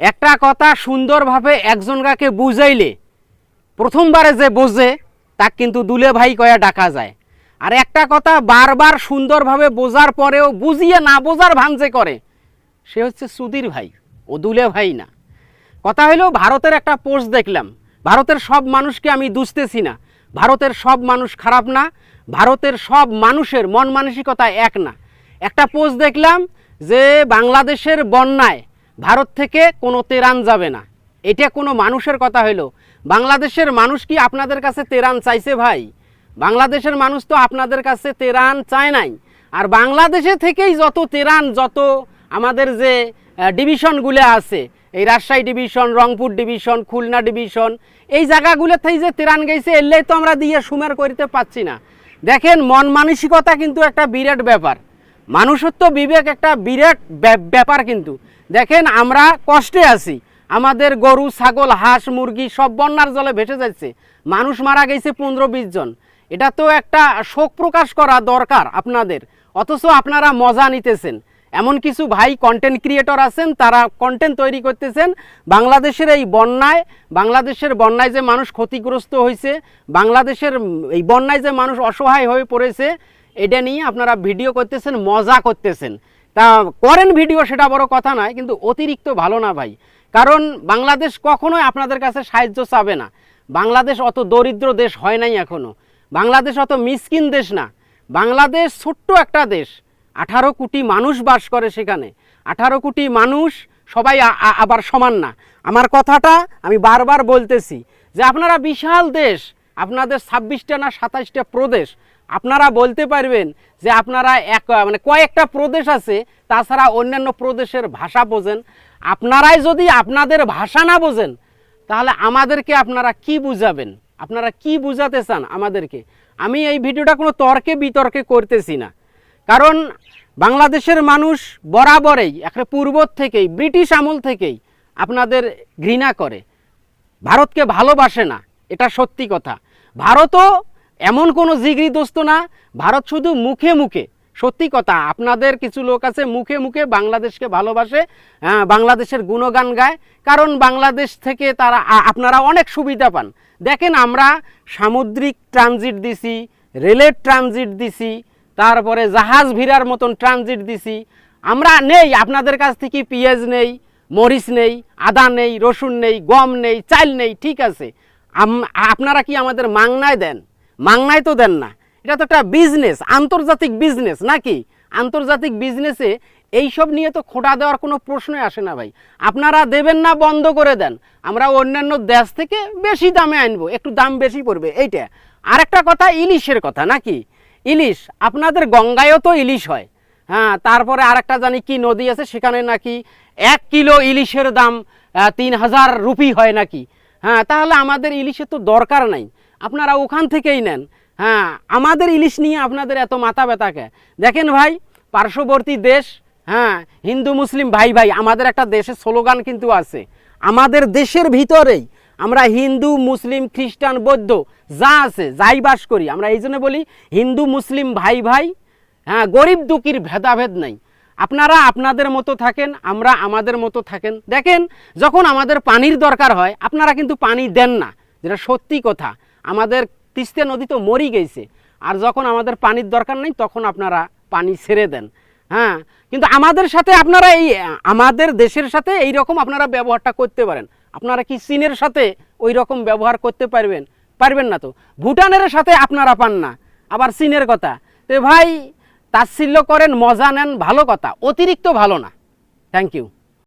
একটা কথা সুন্দরভাবে একজনকাকে বুঝাইলে, প্রথমবারে যে বোঝে, তাক কিন্তু দুলে ভাই কয়া ডাকা যায়। আর একটা কথা বারবার সুন্দরভাবে বোঝার পরেও বুঝিয়ে না বোঝার ভান যে করে, সে হচ্ছে সুধীর ভাই, ও দুলে ভাই না। কথা হলো ভারতের একটা পোস্ট দেখলাম। ভারতের সব মানুষকে আমি দুষতেছি না। ভারতের সব মানুষ খারাপ না। ভারতের সব মানুষের মন মানসিকতা এক না। একটা পোস্ট দেখলাম যে বাংলাদেশের বন্যায় ভারত থেকে কোনো তেরান যাবে না। এটা কোনো মানুষের কথা হইল। বাংলাদেশের মানুষ কি আপনাদের কাছে তেরান চাইছে ভাই? বাংলাদেশের মানুষ তো আপনাদের কাছে তেরান চায় নাই। আর বাংলাদেশে থেকেই যত তেরান, যত আমাদের যে ডিভিশনগুলো আছে, এই Rajshahi division, Rangpur division, Khulna division, এই জায়গাগুলো থেকে যে তেরান গেছে এলেই তো আমরা দিয়ে সুমের করিতে পাচ্ছি না। দেখেন, মন মানসিকতা কিন্তু একটা বিরাট ব্যাপার। মানুষত্ব বিবেক একটা বিরাট ব্যা- ব্যাপার কিন্তু। দেখেন আমরা কষ্টে আছি। আমাদের গরু, ছাগল, হাঁস, মুরগি সব বন্যার জলে ভেসে যাচ্ছে। মানুষ মারা গেছে পনেরো, বিশ জন। এটা তো একটা শোক প্রকাশ করা দরকার আপনাদের। অথচ আপনারা মজা নিতেছেন। এমন কিছু ভাই কন্টেন্ট ক্রিয়েটর আছেন, তারা কন্টেন্ট তৈরি করতেছেন। বাংলাদেশের এই বন্যায়, বাংলাদেশের বন্যায় যে মানুষ ক্ষতিগ্রস্ত হয়েছে, বাংলাদেশের এই বন্যায় যে মানুষ অসহায় হয়ে পড়েছে এটা নিয়ে আপনারা ভিডিও করতেছেন, মজা করতেছেন। তা করেন ভিডিও সেটা বড় কথা নয়, কিন্তু অতিরিক্ত ভালো না ভাই। কারণ বাংলাদেশ কখনোই আপনাদের কাছে সাহায্য চাবে না। বাংলাদেশ অত দরিদ্র দেশ হয় নাই এখনও। বাংলাদেশ অত মিসকিন দেশ না। বাংলাদেশ ছোট্ট একটা দেশ। আঠারো কোটি মানুষ বাস করে সেখানে। আঠারো কোটি মানুষ সবাই আবার সমান না। আমার কথাটা আমি বারবার বলতেছি যে আপনারা বিশাল দেশ। আপনাদের ছাব্বিশটা না সাতাশটা প্রদেশ, আপনারা বলতে পারবেন যে আপনারা এক মানে কয়েকটা প্রদেশ আছে, তাছাড়া অন্যান্য প্রদেশের ভাষা বোঝেন। আপনারাই যদি আপনাদের ভাষা না বোঝেন, তাহলে আমাদেরকে আপনারা কি বুঝাবেন? আপনারা কি বুঝাতে চান আমাদেরকে? আমি এই ভিডিওটা কোনো তর্কে বিতর্কে করতেছি না। কারণ বাংলাদেশের মানুষ বরাবরেই একটা পূর্ব থেকেই, ব্রিটিশ আমল থেকেই আপনাদের ঘৃণা করে। ভারতকে ভালোবাসে না, এটা সত্যি কথা। ভারতও এমন কোনো জিগরি দোস্ত না ভারত শুধু মুখে মুখে সত্যি কথা আপনাদের কিছু লোক আছে মুখে মুখে বাংলাদেশকে ভালোবাসে হ্যাঁ, বাংলাদেশের গুণগান গায় কারণ বাংলাদেশ থেকে তারা আপনারা অনেক সুবিধা পান। দেখেন আমরা সামুদ্রিক ট্রানজিট দিছি রেলের ট্রানজিট দিছি তারপরে জাহাজ ভিড়ার মতন ট্রানজিট দিছি। আমরা নেই আপনাদের কাছ থেকে পেঁয়াজ নেই মরিচ নেই আদা নেই রসুন নেই গম নেই চাল নেই ঠিক আছে। আপনারা কি আমাদের মাংনায় দেন? মাংনায় তো দেন না। এটা তো একটা বিজনেস আন্তর্জাতিক বিজনেস নাকি? আন্তর্জাতিক বিজনেসে এইসব নিয়ে তো খোটা দেওয়ার কোনো প্রশ্নই আসে না ভাই। আপনারা দেবেন না, বন্ধ করে দেন। আমরা অন্যান্য দেশ থেকে বেশি দামে আনব, একটু দাম বেশি পড়বে, এইটা। আর একটা কথা, ইলিশের কথা, নাকি? ইলিশ, আপনাদের গঙ্গায়ও তো ইলিশ হয়। হ্যাঁ তারপরে আরেকটা জানি কি নদী আছে, সেখানে নাকি এক কিলো ইলিশের দাম তিন হাজার রুপি হয় নাকি? হ্যাঁ তাহলে আমাদের ইলিশের তো দরকার নাই। আপনারা ওখান থেকেই নেন। হ্যাঁ আমাদের ইলিশ নিয়ে আপনাদের এত মাথা ব্যথাকে দেখেন ভাই, পার্শ্ববর্তী দেশ হ্যাঁ হিন্দু, মুসলিম, ভাই ভাই, আমাদের একটা দেশের স্লোগান কিন্তু আছে। আমাদের দেশের ভিতরেই আমরা হিন্দু, মুসলিম, খ্রিস্টান, বৌদ্ধ, যা আছে, যাই বাস করি। আমরা এই জন্য বলি, হিন্দু, মুসলিম, ভাই ভাই হ্যাঁ গরিব দুঃখীর ভেদাভেদ নাই। আপনারা আপনাদের মতো থাকেন, আমরা আমাদের মতো থাকেন। দেখেন, যখন আমাদের পানির দরকার হয়, আপনারা কিন্তু পানি দেন না। যেটা সত্যি কথা, আমাদের তিস্তা নদী তো মরি গেছে, আর যখন আমাদের পানির দরকার নেই, তখন আপনারা পানি ছেড়ে দেন। হ্যাঁ কিন্তু আমাদের সাথে আপনারা এই, আমাদের দেশের সাথে এই রকম আপনারা ব্যবহারটা করতে পারেন। আপনারা কি চীনের সাথে ওই রকম ব্যবহার করতে পারবেন? পারবেন না তো। ভুটানের সাথে আপনারা পান না। আবার চীনের কথা তো ভাই তাচ্ছিল্য করেন মজা নেন ভালো কথা। অতিরিক্ত ভালো না। Thank you